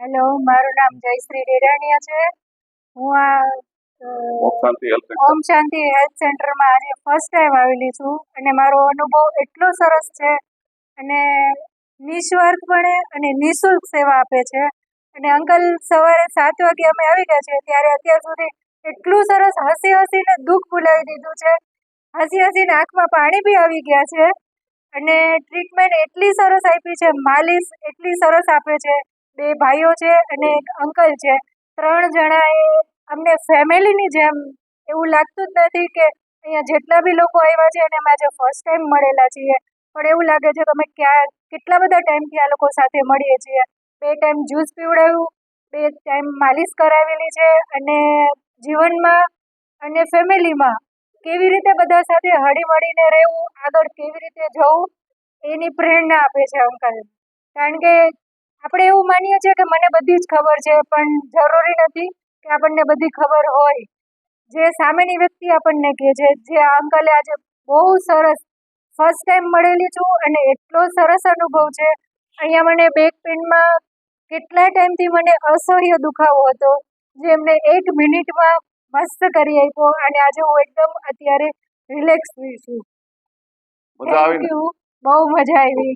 Hello મારું નામ જયશ્રી ડેડાણીયા છે. હું આ ઓમ શાંતિ હેલ્થ સેન્ટરમાં આજે ફર્સ્ટ ટાઈમ આવેલી છું અને મારો અનુભવ એટલો સરસ છે અને નિસ્વાર્થપણે અને નિઃશુલ્ક સેવા આપે છે. અને અંકલ સવારે સાત વાગે અમે આવી ગયા છે ત્યારે અત્યાર સુધી એટલું સરસ હસી હસીને દુઃખ ભૂલાવી દીધું છે. હસી હસીને આંખમાં પાણી બી આવી ગયા છે અને ટ્રીટમેન્ટ એટલી સરસ આપી છે માલિશ એટલી સરસ આપે છે. બે ભાઈઓ છે અને એક અંકલ છે. ત્રણ જણાએ અમને ફેમિલીની જેમ એવું લાગતું જ નથી કે અહીંયા જેટલા બી લોકો આવ્યા છે અને અમે આજે ફર્સ્ટ ટાઈમ મળેલા છીએ. પણ એવું લાગે છે કે અમે ક્યાં, કેટલા બધા ટાઈમથી આ લોકો સાથે મળીએ છીએ. બે ટાઈમ જ્યુસ પીવડાવ્યું, બે ટાઈમ માલિશ કરાવેલી છે અને જીવનમાં અને ફેમિલીમાં કેવી રીતે બધા સાથે હળી મળીને રહેવું, આગળ કેવી રીતે જવું, એની પ્રેરણા આપે છે અંકલ. કારણ કે આપણે એવું માનીએ છીએ કે મને બધી જ ખબર છે પણ જરૂરી નથી કે આપણને બધી ખબર હોય. જે સામેની વ્યક્તિ આપણને કહે છે જે આ અંકલે આજે બહુ સરસ ફર્સ્ટ ટાઈમ મળેલી છું અને એટલો સરસ અનુભવ છે. અહીંયા મને બેક પેનમાં કેટલા ટાઈમથી મને અસહ્ય દુખાવો હતો જે એમને એક મિનિટમાં મસ્ત કરી આપ્યો અને આજે હું એકદમ અત્યારે રિલેક્સ થઈ છું. બહુ મજા આવી.